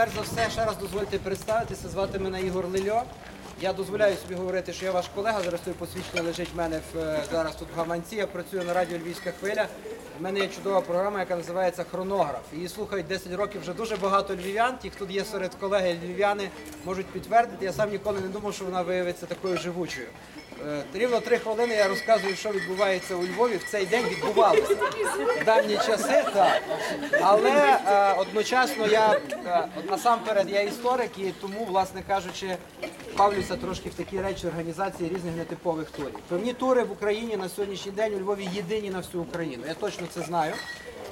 перш за все, ще раз дозвольте представитися. Звати мене Ігор Лильо. Я дозволяю собі говорити, що я ваш колега. Зараз той посвідчення лежить в мене в, е, зараз тут в гаманці. Я працюю на радіо Львівська хвиля. У мене є чудова програма, яка називається Хронограф. Її слухають 10 років вже дуже багато львів'ян. Ті, хто є серед колеги львів'яни, можуть підтвердити. Я сам ніколи не думав, що вона виявиться такою живучою. Е, Рівно три хвилини я розказую, що відбувається у Львові. В цей день відбувалося в давні часи, так. Але е, одночасно я е, насамперед я історик і тому, власне кажучи, бавлюся трошки в такі речі організації різних нетипових турів. Певні тури в Україні на сьогоднішній день у Львові єдині на всю Україну. Я точно це знаю.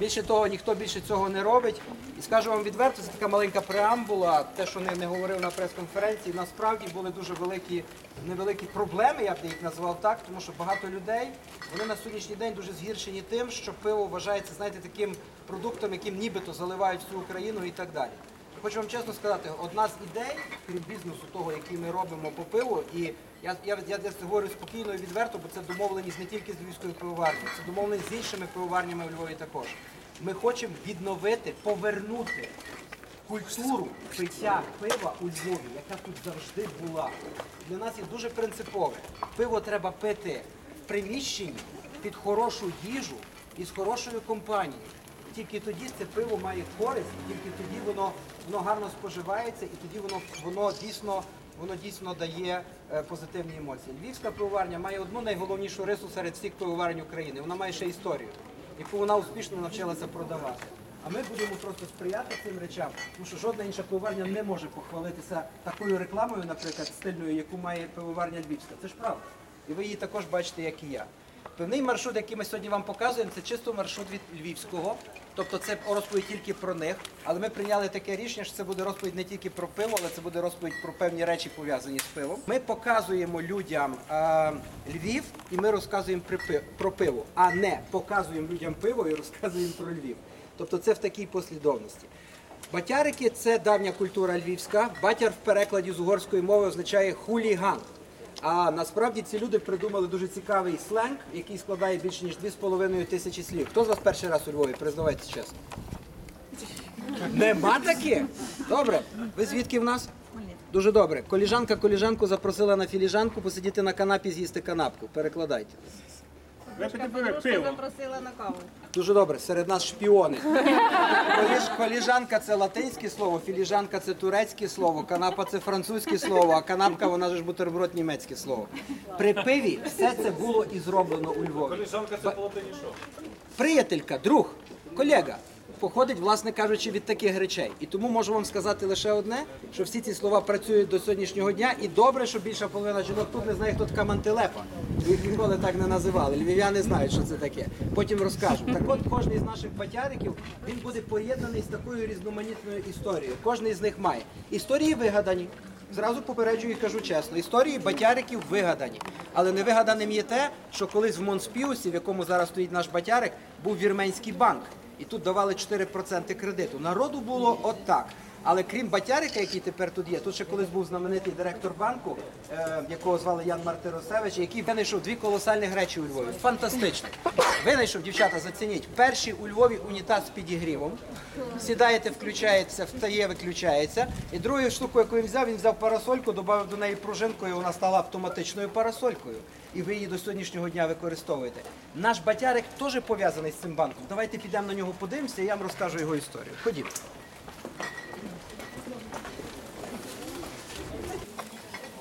Більше того, ніхто більше цього не робить. І скажу вам відверто, це така маленька преамбула, те, що не, не говорив на прес-конференції. Насправді були дуже великі невеликі проблеми, я б їх назвав так, тому що багато людей вони на сьогоднішній день дуже згіршені тим, що пиво вважається, знаєте, таким продуктом, яким нібито заливають всю Україну і так далі. Хочу вам чесно сказати, одна з ідей, крім бізнесу, того, який ми робимо по пиву, і я, я, я, я говорю спокійно і відверто, бо це домовленість не тільки з Львівською пивоварнею, це домовленість з іншими пивоварнями у Львові також. Ми хочемо відновити, повернути культуру пиття пива у Львові, яка тут завжди була. Для нас є дуже принципове. Пиво треба пити в приміщенні під хорошу їжу і з хорошою компанією. Тільки тоді це пиво має користь, тільки тоді воно, воно гарно споживається і тоді воно, воно дійсно. Воно дійсно дає е, позитивні емоції. Львівська пивоварня має одну найголовнішу рису серед всіх пивоварень України. Вона має ще історію, яку вона успішно навчилася продавати. А ми будемо просто сприяти цим речам, тому що жодна інша пивоварня не може похвалитися такою рекламою, наприклад, стильною, яку має пивоварня Львівська. Це ж правда. І ви її також бачите, як і я. Певний маршрут, який ми сьогодні вам показуємо, це чисто маршрут від Львівського. Тобто це розповідь тільки про них. Але ми прийняли таке рішення, що це буде розповідь не тільки про пиво, але це буде розповідь про певні речі пов'язані з пивом. Ми показуємо людям е, Львів і ми розказуємо про пиво, а не показуємо людям пиво і розказуємо про Львів. Тобто це в такій послідовності. Батярики це давня культура львівська. Батяр в перекладі з угорської мови означає хуліган. А насправді ці люди придумали дуже цікавий сленг, який складає більше ніж 2,5 тисячі слів. Хто з вас перший раз у Львові? Признавайтеся чесно. Нема таких? Добре. Ви звідки в нас? Дуже добре. Коліжанка коліжанку запросила на філіжанку посидіти на канапі, з'їсти канапку. Перекладайте. Випити пиво. Подружка пиво. запросила на каву. Дуже добре, серед нас шпіони. Коліж, коліжанка це латинське слово, філіжанка це турецьке слово, канапа це французьке слово, а канапка вона ж бутерброд німецьке слово. При пиві все це було і зроблено у Львові. Коліжанка це по латині що? Приятелька, друг, колега. Походить, власне кажучи, від таких речей. І тому можу вам сказати лише одне, що всі ці слова працюють до сьогоднішнього дня. І добре, що більша половина жінок тут не знає, хто така мантелепа. Їх ніколи так не називали. Львів'яни знають, що це таке. Потім розкажу. Так от кожен з наших батяриків він буде поєднаний з такою різноманітною історією. Кожен з них має. Історії вигадані. Зразу попереджую і кажу чесно, історії батяриків вигадані. Але не вигаданим є те, що колись в Монспіусі, в якому зараз стоїть наш батярик, був вірменський банк. І тут давали 4% кредиту. Народу було отак. Але крім Батярика, який тепер тут є, тут ще колись був знаменитий директор банку, е, якого звали Ян Мартиросевич, який винайшов дві колосальних речі у Львові. Фантастично. Винайшов, дівчата, зацініть. Перший у Львові унітаз з підігрівом. Сідаєте, включається, встає, виключається. І другу штуку, яку він взяв, він взяв парасольку, додав до неї пружинку, і вона стала автоматичною парасолькою. І ви її до сьогоднішнього дня використовуєте. Наш батярик теж пов'язаний з цим банком. Давайте підемо на нього подивимося, і я вам розкажу його історію. Ходімо.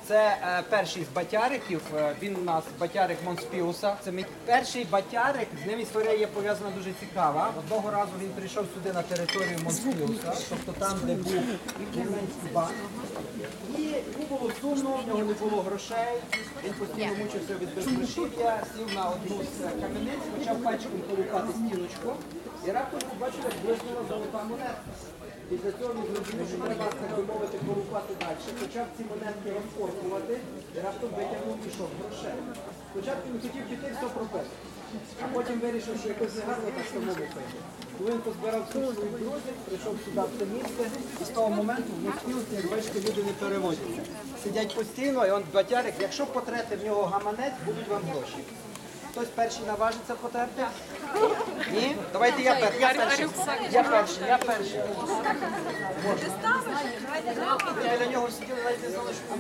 Це е, перший з батяриків. е, Він у нас батярик Монспіуса. Це мій перший батярик. З ним історія є пов'язана дуже цікава. Одного разу він прийшов сюди на територію Монспіуса, тобто там, де був Вірменський банк. І було сумно, в нього не було грошей. Він постійно мучився від безгрошів'я, сів на одну з е, кам'яниць, почав пальчиком колупати стіночку. І раптом побачив, як блиснула золота монета. Після цього він зрозумів, що треба, так мовити, колупати далі. Почав ці монетки розкоркувати і раптом витягнув мішок грошей. Спочатку він хотів піти все пропити, а потім вирішив, що якось негарно так самому пити. Коли він позбирав всіх своїх друзів, прийшов сюди в це місце, і з того моменту в Москві рвечки люди не переводяться. Сидять постійно, і он батярик, якщо потрете в нього гаманець, будуть вам гроші. Хтось перший наважиться потерти? Ні? Давайте я перший. Я перший. Я перший. Я перший. Я для нього сиділи, навіть не знали, що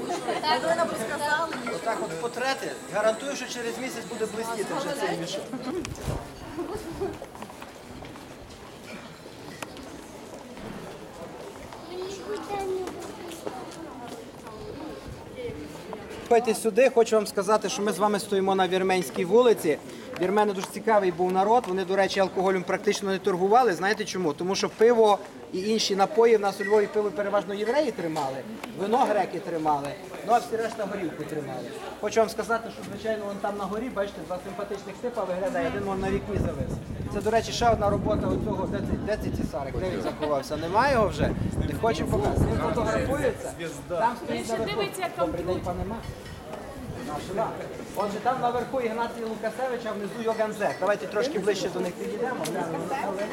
Отак от потрети. Гарантую, що через місяць буде блистіти вже цей мішок. Ходьте сюди, хочу вам сказати, що ми з вами стоїмо на Вірменській вулиці. Вірмени дуже цікавий був народ. Вони, до речі, алкоголем практично не торгували. Знаєте чому? Тому що пиво і інші напої в нас у Львові пиво переважно євреї тримали, вино греки тримали, ну а всі решта горілку тримали. Хочу вам сказати, що звичайно вон там на горі, бачите, два симпатичних типа виглядає, один вон на вікні завис. Це, до речі, ще одна робота де цей, де цей цісарик, де він заховався? Немає його вже? Не хоче показати. Він фотографується. Там стоїть наверху. Добрий день, пане Мак. Отже, там наверху Ігнатій Лукасевич, а внизу Йоган Зек. Давайте трошки ближче до них підійдемо. глянемо колегу.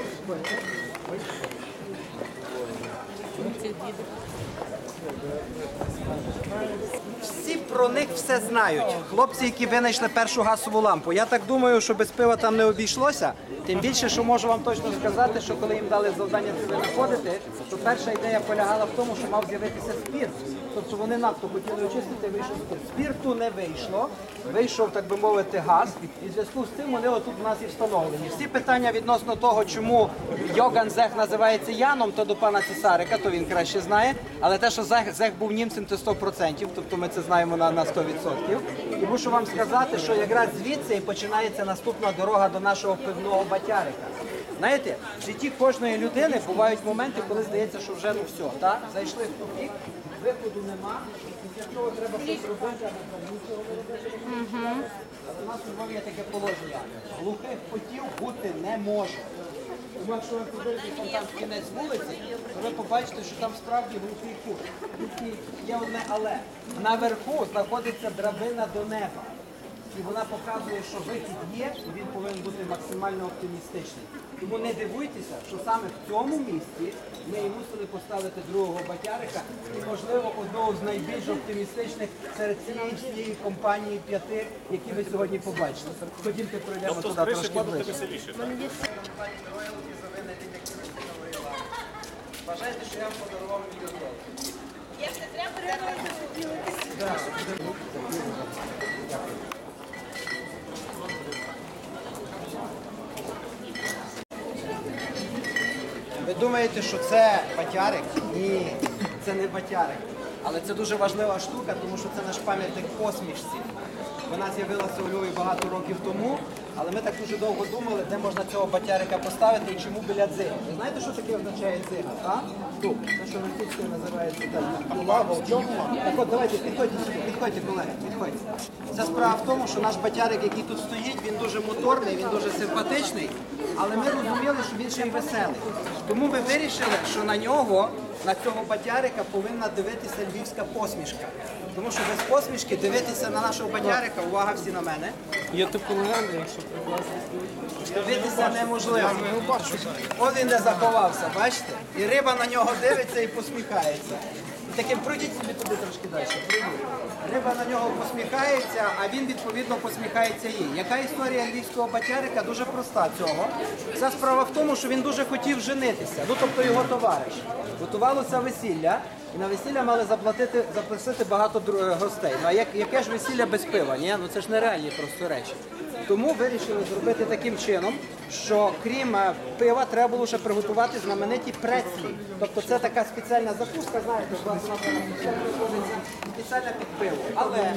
Всі про них все знають. Хлопці, які винайшли першу газову лампу. Я так думаю, що без пива там не обійшлося. Тим більше, що можу вам точно сказати, що коли їм дали завдання це винаходити, то перша ідея полягала в тому, що мав з'явитися спірт. Тобто вони надто хотіли очистити, вийшов спірт. Спірту не вийшло, вийшов, так би мовити, газ. І в зв'язку з цим вони отут у нас і встановлені. Всі питання відносно того, чому Йоган Зех називається Яном, то до пана Цесарика, то він краще знає. Але те, що Зех, Зех був німцем, це 100%, тобто ми це знаємо на, на 100%. І мушу вам сказати, що якраз звідси і починається наступна дорога до нашого пивного батярика. Знаєте, в житті кожної людини бувають моменти, коли здається, що вже ну все, так? зайшли в тупік, виходу нема, і після цього треба щось робити, або нічого не робити. Але в нас у Львові є таке положення. Глухих потів бути не може. Тому якщо ви подивитесь там, там кінець вулиці, то ви побачите, що там справді глухий кут. Є одне але. Наверху знаходиться драбина до неба. І вона показує, що вихід є, і він повинен бути максимально оптимістичний. Тому не дивуйтеся, що саме в цьому місці ми і мусили поставити другого батярика і, можливо, одного з найбільш оптимістичних серед цієї всієї компанії п'яти, які ви сьогодні побачите. Ходімте пройдемо туди трошки ближче. Вважайте, що я вам подарував відео. Ви думаєте, що це батярик? Ні, це не батярик. Але це дуже важлива штука, тому що це наш пам'ятник посмішці. Вона з'явилася у Львові багато років тому, але ми так дуже довго думали, де можна цього батярика поставити і чому біля дзига. Ви знаєте, що таке означає дзига? так? Тут. Те, що російською називається була, вовчок. Так от, давайте, підходьте підходьте, колеги, підходьте. Ця справа в тому, що наш батярик, який тут стоїть, він дуже моторний, він дуже симпатичний, але ми розуміли, що він ще й веселий. Тому ми вирішили, що на нього, на цього батярика, повинна дивитися львівська посмішка. Тому що без посмішки дивитися на нашого батярика, увага всі на мене, Є типу легенда, якщо прикласти. дивитися неможливо. От він де заховався, бачите? І риба на нього дивиться і посміхається. І таким пройдіть собі туди трошки далі. Риба на нього посміхається, а він відповідно посміхається їй. Яка історія львівського батярика дуже проста цього. Вся справа в тому, що він дуже хотів женитися. Ну тобто його товариш. Готувалося весілля, і на весілля мали заплатити запросити багато е, гостей. Ну а як, яке ж весілля без пива? Ні? Ну це ж нереальні просто речі. Тому вирішили зробити таким чином, що крім е, пива, треба було ще приготувати знамениті прецлі. Тобто це така спеціальна закуска, знаєте, робиться, спеціальна під пиво. Але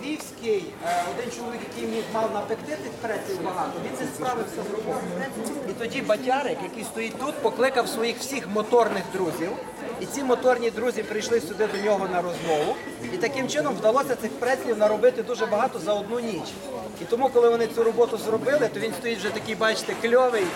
львівський е, один чоловік, який міг мав напекти тих прецлів багато, він не справився з роботою. І тоді батярик, який стоїть тут, покликав своїх всіх моторних друзів. І ці моторні друзі прийшли сюди до нього на розмову. І таким чином вдалося цих прецлів наробити дуже багато за одну ніч. І тому, коли вони цю роботу зробили, то він стоїть вже такий, бачите, кльовий,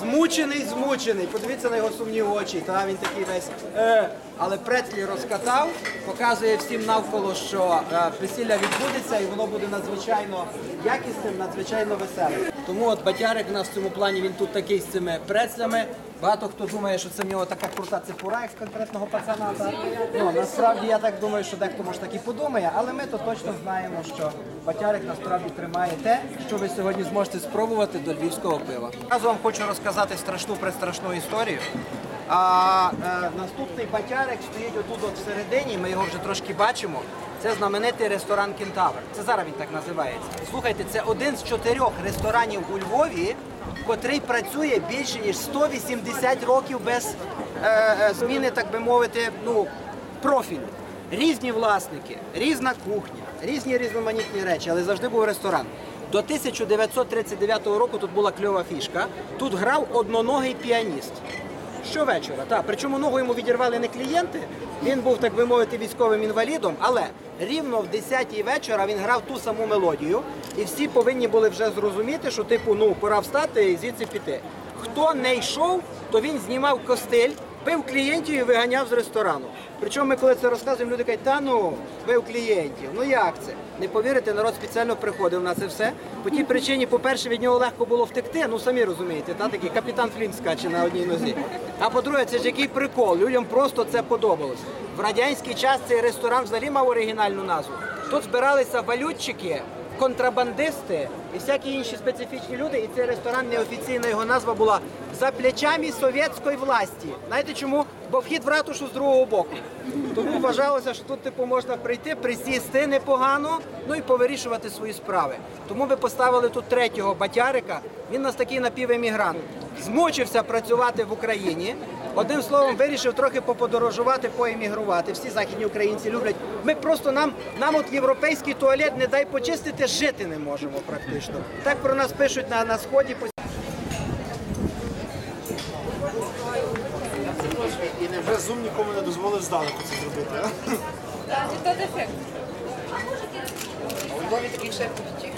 змучений, змучений. Подивіться на його сумні очі. Та він такий весь. Е. Але прецлі розкатав, показує всім навколо, що е, весілля відбудеться і воно буде надзвичайно якісним, надзвичайно веселим. Тому от батярик у нас в цьому плані він тут такий з цими прецлями. Багато хто думає, що це в нього така крута цепура, як конкретного пацана. Ну, насправді я так думаю, що дехто може так і подумає, але ми то точно знаємо, що Батярик насправді тримає те, що ви сьогодні зможете спробувати до львівського пива. Вам хочу розказати страшну престрашну історію. А е, наступний батярик стоїть отут от всередині, ми його вже трошки бачимо. Це знаменитий ресторан Кентавр. Це зараз він так називається. Слухайте, це один з чотирьох ресторанів у Львові, котрий працює більше ніж 180 років без е, е, зміни, так би мовити, ну, профілю. Різні власники, різна кухня, різні різноманітні речі, але завжди був ресторан. До 1939 року тут була кльова фішка. Тут грав одноногий піаніст. Щовечора, так. Причому ногу йому відірвали не клієнти. Він був, так би мовити, військовим інвалідом, але рівно в 10-й вечора він грав ту саму мелодію, і всі повинні були вже зрозуміти, що типу, ну пора встати і звідси піти. Хто не йшов, то він знімав костиль, пив клієнтів і виганяв з ресторану. Причому ми коли це розказуємо, люди кажуть, та ну, пив клієнтів. Ну як це? Не повірите, народ спеціально приходив на це все. По тій причині, по-перше, від нього легко було втекти. Ну самі розумієте, та такий капітан Флінт скаче на одній нозі. А по-друге, це ж який прикол. Людям просто це подобалось. В радянський час цей ресторан взагалі мав оригінальну назву. Тут збиралися валютчики, контрабандисти і всякі інші специфічні люди. І цей ресторан неофіційна його назва була за плечами совєтської власті. Знаєте чому? Бо вхід в ратушу з другого боку. Тому вважалося, що тут типу можна прийти, присісти непогано, ну і повирішувати свої справи. Тому ми поставили тут третього батярика. Він у нас такий напівемігрант. Змучився працювати в Україні. Одним словом, вирішив трохи поподорожувати, поемігрувати. Всі західні українці люблять. Ми просто нам, нам от європейський туалет не дай почистити, жити не можемо практично. Так про нас пишуть на, на сході. І невже Zoom нікому не дозволив здалеку це зробити. а? І то дефект.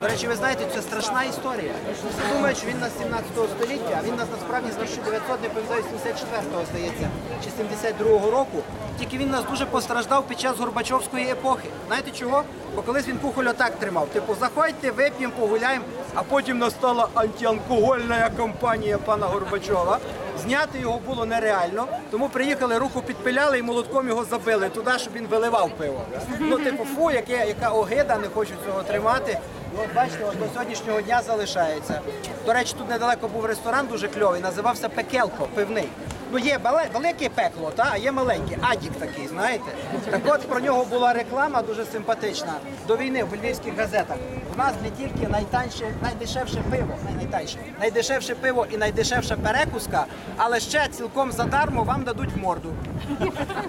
До речі, ви знаєте, це страшна історія. Всі думають, що він нас 17 століття, а він нас насправді з 1900, не пам'ятаю, 74-го, здається, чи 72-го року. Тільки він нас дуже постраждав під час Горбачовської епохи. Знаєте чого? Бо колись він кухоль отак тримав. Типу, заходьте, вип'ємо, погуляємо, а потім настала антиалкогольна кампанія пана Горбачова. Зняти його було нереально, тому приїхали, руку підпиляли і молотком його забили туди, щоб він виливав пиво. Ну, типу, фу, яке, яка огида, не хочу цього тримати. Ну, от бачите, от до сьогоднішнього дня залишається. До речі, тут недалеко був ресторан дуже кльовий, називався Пекелко, пивний. Ну, є велике пекло, та, а є маленьке, адік такий, знаєте. Так от про нього була реклама дуже симпатична до війни в львівських газетах. У нас не тільки найтанше, найдешевше пиво, най- найтанше, найдешевше пиво і найдешевша перекуска, але ще цілком задармо вам дадуть в морду.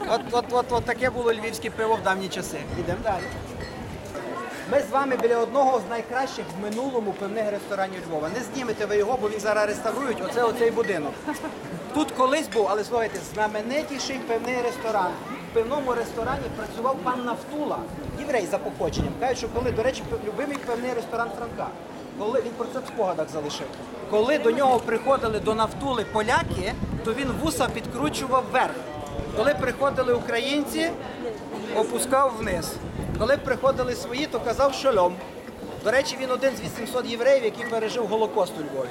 От, от, от, от таке було львівське пиво в давні часи. Ідемо далі. Ми з вами біля одного з найкращих в минулому пивних ресторанів Львова. Не знімете ви його, бо він зараз реставрують. Оце оцей будинок. Тут колись був, але слухайте, знаменитіший пивний ресторан. В пивному ресторані працював пан Нафтула, єврей за походженням. Кажуть, що коли, до речі, любимий пивний ресторан Франка. Коли він про це в спогадах залишив. Коли до нього приходили до Нафтули поляки, то він вуса підкручував вверх. Коли приходили українці, опускав вниз. Коли приходили свої, то казав шолом. До речі, він один з 800 євреїв, який пережив Голокост у Львові.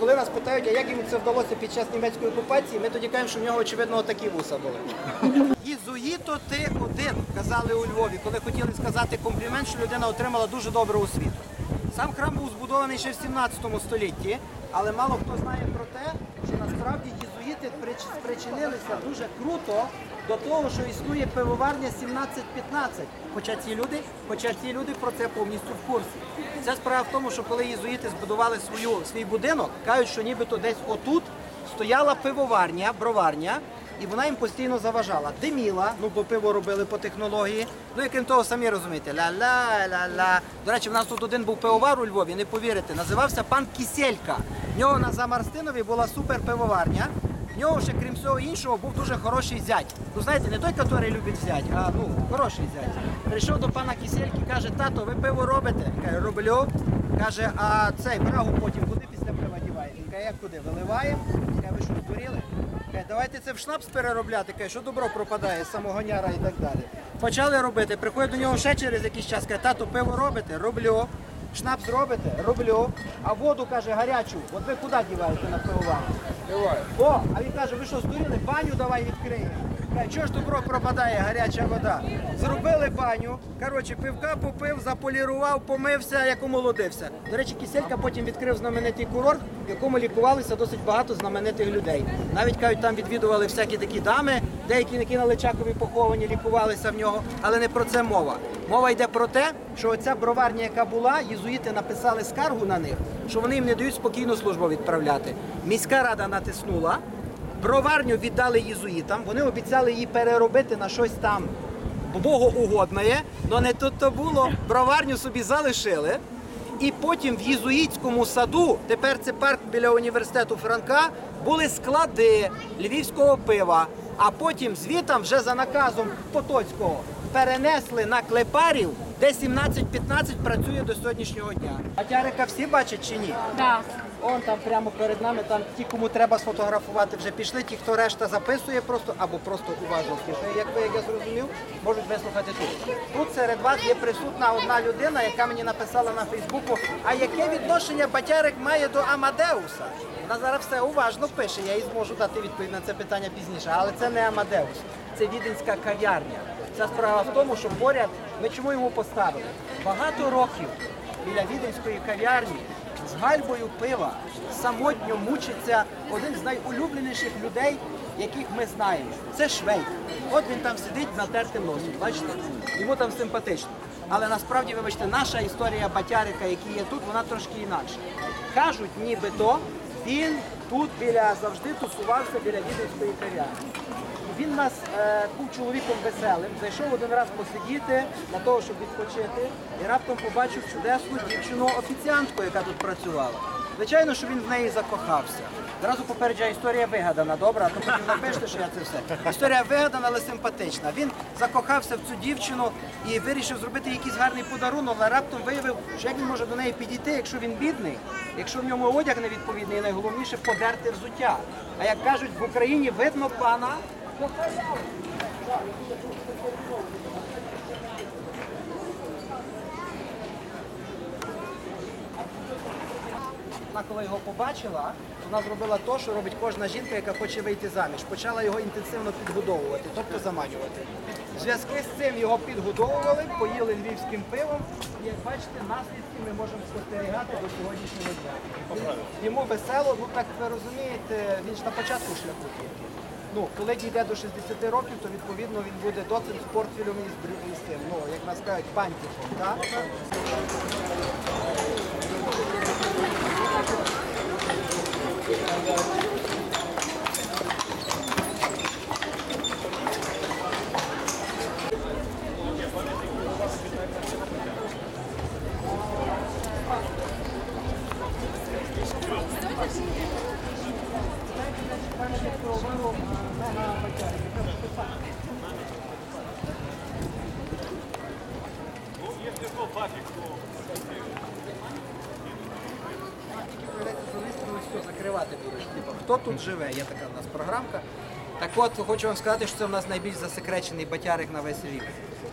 Коли нас питають, а як йому це вдалося під час німецької окупації, ми тоді кажемо, що в нього, очевидно, такі вуса були. Єзуїто ти один, казали у Львові, коли хотіли сказати комплімент, що людина отримала дуже добру освіту. Сам храм був збудований ще в 17 столітті, але мало хто знає про те, що насправді єзуїти прич- спричинилися дуже круто до того, що існує пивоварня 1715. Хоча ці люди, хоча ці люди про це повністю в курсі. Ця справа в тому, що коли єзуїти збудували свою, свій будинок, кажуть, що нібито десь отут стояла пивоварня, броварня, і вона їм постійно заважала. Диміла, ну бо пиво робили по технології. Ну і крім того, самі розумієте, ля-ля, ля-ля. До речі, в нас тут один був пивовар у Львові, не повірите, називався пан Кіселька. В нього на Замарстинові була супер пивоварня. В нього ще, крім всього іншого, був дуже хороший зять. Ну знаєте, не той, який любить взять, а ну хороший зять. Прийшов до пана Кісельки, каже, тато, ви пиво робите? Каже, роблю. Каже, а цей брагу потім куди після пива діваєте? Каже, як куди? Виливаємо? Каже, ви що, здуріли? Каже, давайте це в шнапс переробляти, каже, що добро пропадає, самогоняра і так далі. Почали робити, приходить до нього ще через якийсь час, каже, тату, пиво робите? Роблю. Шнапс робите? Роблю. А воду, каже, гарячу. От ви куди діваєте на пивоварню? О, а він каже, ви що, здуріли? Баню давай відкриємо. Е, Чого ж добро пропадає гаряча вода? Зробили баню, коротше, пивка попив, заполірував, помився, як омолодився. До речі, Киселька потім відкрив знаменитий курорт, в якому лікувалися досить багато знаменитих людей. Навіть кажуть, там відвідували всякі такі дами, деякі які на Личакові поховані, лікувалися в нього. Але не про це мова. Мова йде про те, що оця броварня, яка була, єзуїти написали скаргу на них, що вони їм не дають спокійну службу відправляти. Міська рада натиснула. Броварню віддали єзуїтам, вони обіцяли її переробити на щось там богоугодне, але не тут то було. Броварню собі залишили. І потім в єзуїтському саду, тепер це парк біля університету Франка, були склади львівського пива. А потім звітам вже за наказом Потоцького перенесли на клепарів, де 17-15 працює до сьогоднішнього дня. Батярика всі бачать чи ні? Так. Он там прямо перед нами, там ті, кому треба сфотографувати, вже пішли. Ті, хто решта записує просто або просто уважно слухає, як ви, як я зрозумів, можуть вислухати тут. Тут серед вас є присутна одна людина, яка мені написала на Фейсбуку, а яке відношення Батярик має до Амадеуса? Вона зараз все уважно пише, я їй зможу дати відповідь на це питання пізніше, але це не Амадеус, це віденська кав'ярня. Ця справа в тому, що поряд ми чому йому поставили? Багато років біля віденської кав'ярні з гальбою пива самотньо мучиться один з найулюбленіших людей, яких ми знаємо. Це Швейк. От він там сидить з натертим носом. Бачите? Йому там симпатично. Але насправді, вибачте, наша історія Батярика, який є тут, вона трошки інакша. Кажуть, нібито він тут біля завжди тусувався біля віденської кав'ярні. Він нас е, був чоловіком веселим, зайшов один раз посидіти для того, щоб відпочити, і раптом побачив чудесну дівчину офіціантку, яка тут працювала. Звичайно, що він в неї закохався. Зразу попереджаю, історія вигадана, добре, а то потім напишете, що я це все. Історія вигадана, але симпатична. Він закохався в цю дівчину і вирішив зробити якийсь гарний подарунок, але раптом виявив, що як він може до неї підійти, якщо він бідний, якщо в ньому одяг невідповідний, і найголовніше подерти взуття. А як кажуть, в Україні видно пана. Вона коли його побачила, вона зробила те, що робить кожна жінка, яка хоче вийти заміж. Почала його інтенсивно підгодовувати, тобто заманювати. В зв'язку з цим його підгодовували, поїли львівським пивом. І як бачите, наслідки ми можемо спостерігати до сьогоднішнього дня. Йому весело, ну так ви розумієте, він ж на початку шляху. Ну, коли дійде до 60 років, то відповідно він буде доцем з із і тим, ну, як нас кажуть, пантиком. Так? все закривати будеш. Живе? Є така в нас програмка. Так от хочу вам сказати, що це в нас найбільш засекречений батярик на весь рік.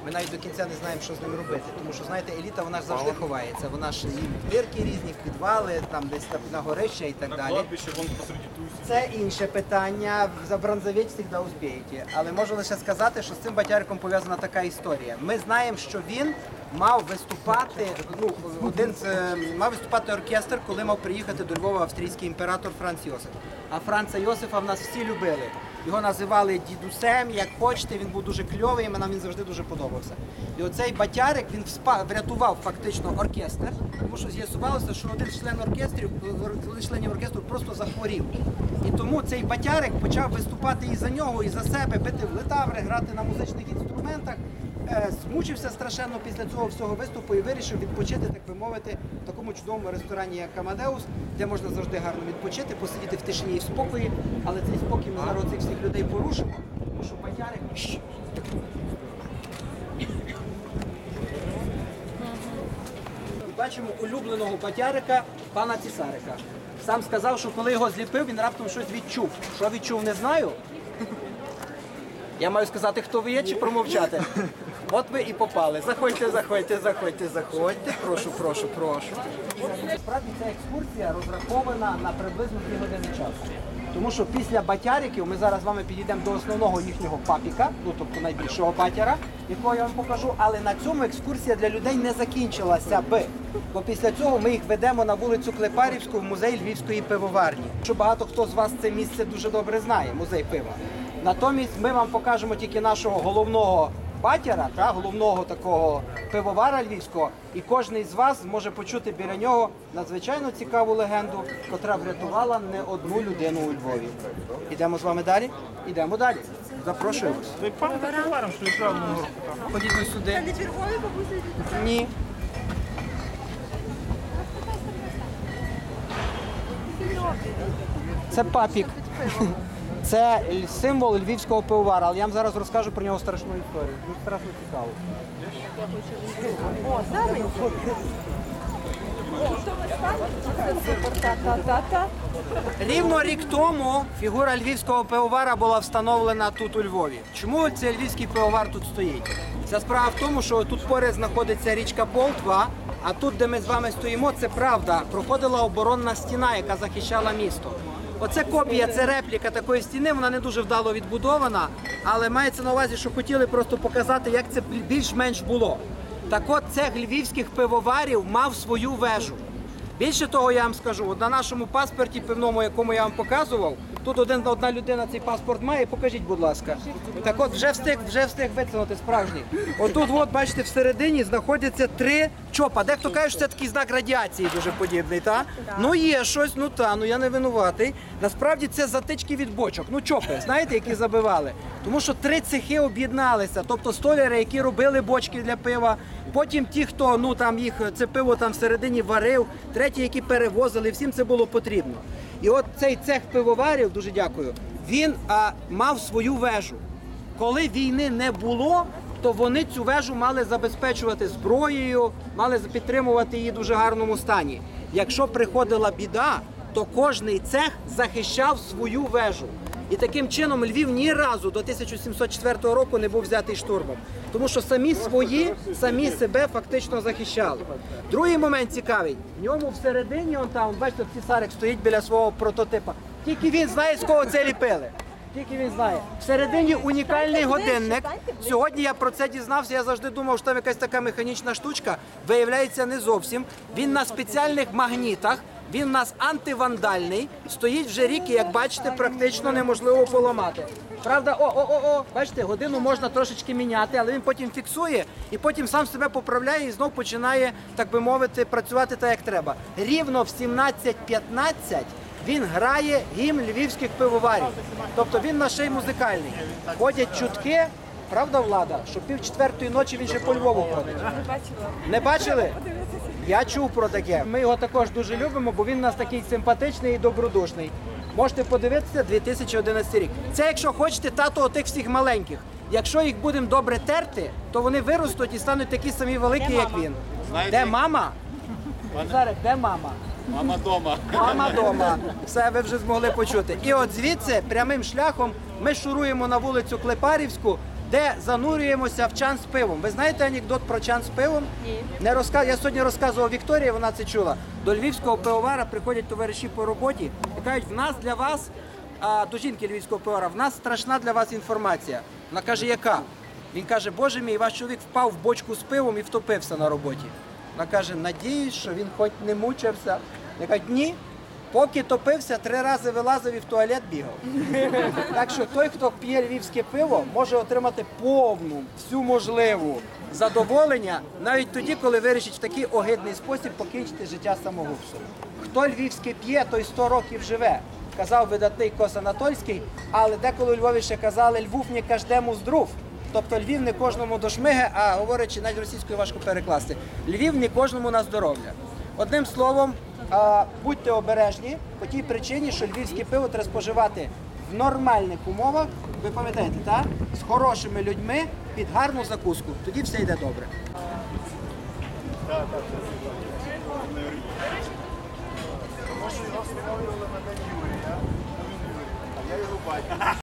Ми навіть до кінця не знаємо, що з ним робити. Тому що, знаєте, еліта вона ж завжди ховається. Вона ж і дирки різні, підвали, там десь там на горища і так далі. Кладбище вон посреди тусі. Це інше питання. Забронзовіть завжди успієте. Але можу лише сказати, що з цим батяриком пов'язана така історія. Ми знаємо, що він мав виступати. Ну один з е, мав виступати оркестр, коли мав приїхати до Львова австрійський імператор Франц Йосиф. А Франца Йосифа в нас всі любили. Його називали дідусем, як хочете. Він був дуже кльовий, і нам він завжди дуже подобався. І оцей батярик він вспа- врятував фактично оркестр, тому що з'ясувалося, що один з член оркестрів, один членів оркестру просто захворів. І тому цей батярик почав виступати і за нього, і за себе, бити в литаври, грати на музичних інструментах. Е, Змучився страшенно після цього всього виступу і вирішив відпочити, так би мовити, в такому чудовому ресторані, як Амадеус, де можна завжди гарно відпочити, посидіти в тишині і в спокої. Але цей спокій ми зараз цих всіх людей порушимо, тому що батярик. Бачимо улюбленого батярика пана Цісарика. Сам сказав, що коли його зліпив, він раптом щось відчув. Що відчув, не знаю. Я маю сказати, хто ви є, чи промовчати. От ви і попали. Заходьте, заходьте, заходьте, заходьте. Прошу, прошу, прошу. Справді ця екскурсія розрахована на приблизно 2 години часу. Тому що після батяриків ми зараз з вами підійдемо до основного їхнього папіка, ну тобто найбільшого батяра, якого я вам покажу. Але на цьому екскурсія для людей не закінчилася би. Бо після цього ми їх ведемо на вулицю Клепарівську в музей Львівської пивоварні. Що багато хто з вас це місце дуже добре знає, музей пива. Натомість ми вам покажемо тільки нашого головного батяра, та головного такого пивовара львівського, і кожен з вас зможе почути біля нього надзвичайно цікаву легенду, котра врятувала не одну людину у Львові. Ідемо з вами далі? Ідемо далі. Запрошую вас. Ви пан пивоваром, що ви правильно говорите? Ходіть ось сюди. Ні. Це папік. Це символ львівського пивовара, але я вам зараз розкажу про нього страшну історію. Дуже страшно цікаво. Рівно рік тому фігура львівського пивовара була встановлена тут у Львові. Чому цей львівський пивовар тут стоїть? Ця справа в тому, що тут поряд знаходиться річка Полтва, а тут, де ми з вами стоїмо, це правда, проходила оборонна стіна, яка захищала місто. Оце копія, це репліка такої стіни, вона не дуже вдало відбудована, але мається на увазі, що хотіли просто показати, як це більш-менш було. Так от цех львівських пивоварів мав свою вежу. Більше того, я вам скажу, от на нашому паспорті пивному, якому я вам показував, тут один, одна людина цей паспорт має, покажіть, будь ласка. Так от вже встиг, вже встиг витягнути справжній. Отут, от, бачите, всередині знаходяться три чопа. Дехто каже, що це такий знак радіації дуже подібний, та? Ну є щось, ну та, ну я не винуватий. Насправді це затички від бочок. Ну чопи, знаєте, які забивали. Тому що три цехи об'єдналися, тобто столяри, які робили бочки для пива, потім ті, хто ну там їх це пиво там всередині варив, треті, які перевозили, всім це було потрібно. І от цей цех пивоварів, дуже дякую, він а, мав свою вежу. Коли війни не було, то вони цю вежу мали забезпечувати зброєю, мали підтримувати її в дуже гарному стані. Якщо приходила біда, то кожний цех захищав свою вежу. І таким чином Львів ні разу до 1704 року не був взятий штурмом, тому що самі свої, самі себе фактично захищали. Другий момент цікавий. В ньому всередині, он там, бачите, цісарик стоїть біля свого прототипа. Тільки він знає, з кого це ліпили. Тільки він знає. Всередині унікальний годинник. Сьогодні я про це дізнався. Я завжди думав, що там якась така механічна штучка. Виявляється, не зовсім. Він на спеціальних магнітах. Він у нас антивандальний, стоїть вже рік, і як бачите, практично неможливо поламати. Правда, о, о, о, о, бачите, годину можна трошечки міняти, але він потім фіксує і потім сам себе поправляє і знов починає, так би мовити, працювати так, як треба. Рівно в 17.15 він грає гімн львівських пивоварів. Тобто він на ще й музикальний. Ходять чутки, правда, влада, що пів четвертої ночі він ще по Львову ходить. Не бачили? Я чув про таке. Ми його також дуже любимо, бо він у нас такий симпатичний і добродушний. Можете подивитися 2011 рік. Це якщо хочете, тато отих всіх маленьких. Якщо їх будемо добре терти, то вони виростуть і стануть такі самі великі, як він. Де мама? Зараз, де мама? Мама дома. Мама дома. Все ви вже змогли почути. І от звідси прямим шляхом ми шуруємо на вулицю Клепарівську, де занурюємося в чан з пивом. Ви знаєте анекдот про чан з пивом? Ні. Не розказ... Я сьогодні розказував Вікторії, вона це чула. До львівського пивовара приходять товариші по роботі і кажуть, в нас для вас, а, до жінки львівського пивовара, в нас страшна для вас інформація. Вона каже, яка? Він каже, боже мій, ваш чоловік впав в бочку з пивом і втопився на роботі. Вона каже, надіюсь, що він хоч не мучився. Я кажу, ні. Поки топився, три рази вилазив і в туалет бігав. Так що той, хто п'є львівське пиво, може отримати повну, всю можливу задоволення навіть тоді, коли вирішить в такий огидний спосіб покінчити життя самогубством. Хто львівське п'є, той 100 років живе. Казав видатний Кос Анатольський, але деколи у Львові ще казали Львов не кожному здрув. Тобто Львів не кожному до шмиги, а говорячи навіть російською важко перекласти. Львів не кожному на здоров'я. Одним словом, будьте обережні по тій причині, що львівське пиво треба споживати в нормальних умовах. Ви пам'ятаєте, так? З хорошими людьми під гарну закуску. Тоді все йде добре. Може його встановлювали на день Юрія, я його батько.